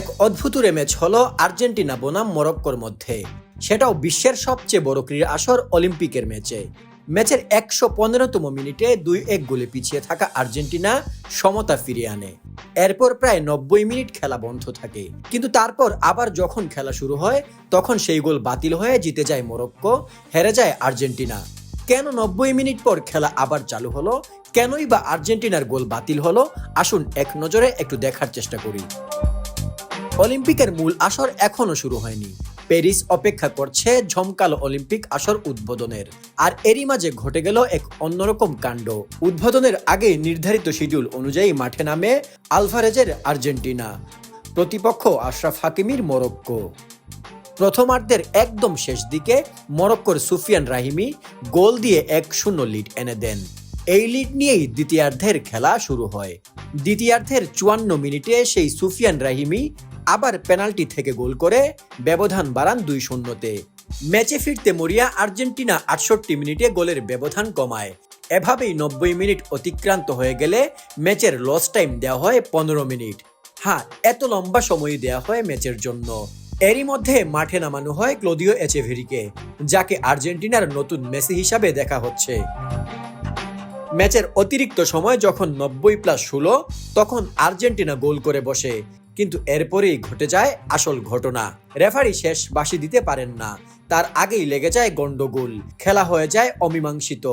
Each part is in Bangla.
এক অদ্ভুতুরে ম্যাচ হলো আর্জেন্টিনা বনাম মরক্কোর মধ্যে। সেটাও বিশ্বের সবচেয়ে বড় ক্রীড়া আসর অলিম্পিকের ম্যাচে। ম্যাচের একশো পনেরোতম মিনিটে দুই এক গোলে পিছিয়ে থাকা আর্জেন্টিনা সমতা ফিরিয়ে আনে। এরপর প্রায় নব্বই মিনিট খেলা বন্ধ থাকে। কিন্তু তারপর আবার যখন খেলা শুরু হয়, তখন সেই গোল বাতিল হয়ে জিতে যায় মরক্কো, হেরে যায় আর্জেন্টিনা। কেন নব্বই মিনিট পর খেলা আবার চালু হলো? কেনই বা আর্জেন্টিনার গোল বাতিল হলো? আসুন এক নজরে একটু দেখার চেষ্টা করি। অলিম্পিকের মূল আসর এখনও শুরু হয়নি। প্যারিস অপেক্ষা করছে ঝমকালো অলিম্পিক আসর উদ্বোধনের। আর এরই মাঝে ঘটে গেল এক অন্যরকম কাণ্ড। উদ্বোধনের আগে নির্ধারিত শিডিউল অনুযায়ী মাঠে নামে আলভারেজের আর্জেন্টিনা, প্রতিপক্ষ আশরাফ হাকিমির মরক্কো। প্রথমার্ধের একদম শেষ দিকে মরক্কোর সুফিয়ান রাহিমি গোল দিয়ে এক শূন্য লিড এনে দেন। এই লিড নিয়েই দ্বিতীয়ার্ধের খেলা শুরু হয়। দ্বিতীয়ার্ধের চুয়ান্ন মিনিটে সেই সুফিয়ান রাহিমি আবার পেনাল্টি থেকে গোল করে ব্যবধান বাড়ান দুই শূন্যতে। ম্যাচে ফিরতে মরিয়া আর্জেন্টিনা আটষট্টি মিনিটে গোলের ব্যবধান কমায়। এভাবেই নব্বই মিনিট অতিক্রান্ত হয়ে গেলে ম্যাচের লস টাইম দেওয়া হয় পনেরো মিনিট। হ্যাঁ এত লম্বা সময় দেওয়া হয় ম্যাচের জন্য। এরই মধ্যে মাঠে নামানো হয় ক্লোদিও এচেভেরিকে, যাকে আর্জেন্টিনার নতুন মেসি হিসাবে দেখা হচ্ছে। ম্যাচের অতিরিক্ত সময় যখন নব্বই প্লাস ষোলো, তখন আর্জেন্টিনা গোল করে বসে। কিন্তু এরপরেই ঘটে যায় আসল ঘটনা। রেফারি শেষ বাসি দিতে পারেন না। তার আগেই লেগে যায় গন্ডগোল খেলা হয়ে যায় অমীমাংসিত।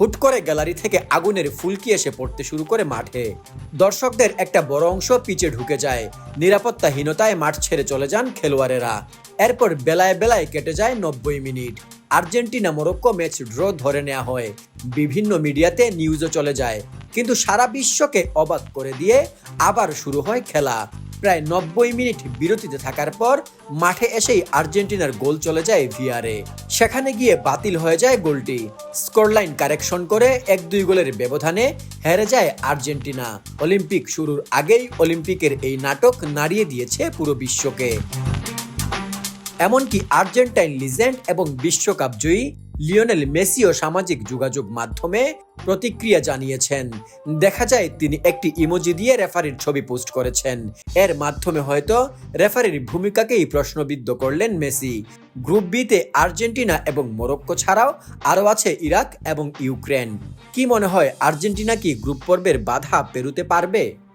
হুট করে গ্যালারি থেকে আগুনের ফুলকি এসে পড়তে শুরু করে মাঠে। দর্শকদের একটা বড় অংশ পিচে ঢুকে যায়। নিরাপত্তাহীনতায় মাঠ ছেড়ে চলে যান খেলোয়াড়েরা। এরপর বেলায় বেলায় কেটে যায় নব্বই minute. Argentina Morocco match draw ধরে নেওয়া হয়। বিভিন্ন মিডিয়াতে নিউজও চলে যায়। কিন্তু সারা বিশ্বকে অবাক করে দিয়ে আবার শুরু হয় খেলা। প্রায় নব্বই মিনিট বিরতিতে থাকার পর মাঠে এসেই আর্জেন্টিনার গোল চলে যায় ভিআরে সেখানে গিয়ে বাতিল হয়ে যায় গোলটি। স্কোরলাইন কারেকশন করে এক দুই গোলের ব্যবধানে হেরে যায় আর্জেন্টিনা। অলিম্পিক শুরুর আগেই অলিম্পিকের এই নাটক নাড়িয়ে দিয়েছে পুরো বিশ্বকে। এমনকি আর্জেন্টাইন লিজেন্ড এবং বিশ্বকাপ জয়ী লিওনেল মেসিও সামাজিক যোগাযোগ মাধ্যমে প্রতিক্রিয়া জানিয়েছেন। দেখা যায়, তিনি একটি ইমোজি দিয়ে রেফারির ছবি পোস্ট করেছেন। এর মাধ্যমে হয়তো রেফারির ভূমিকাকেই প্রশ্নবিদ্ধ করলেন মেসি। গ্রুপ বিতে আর্জেন্টিনা এবং মোরক্কো ছাড়াও আরও আছে ইরাক এবং ইউক্রেন। কি মনে হয়, আর্জেন্টিনা কি গ্রুপ পর্বের বাধা পেরুতে পারবে?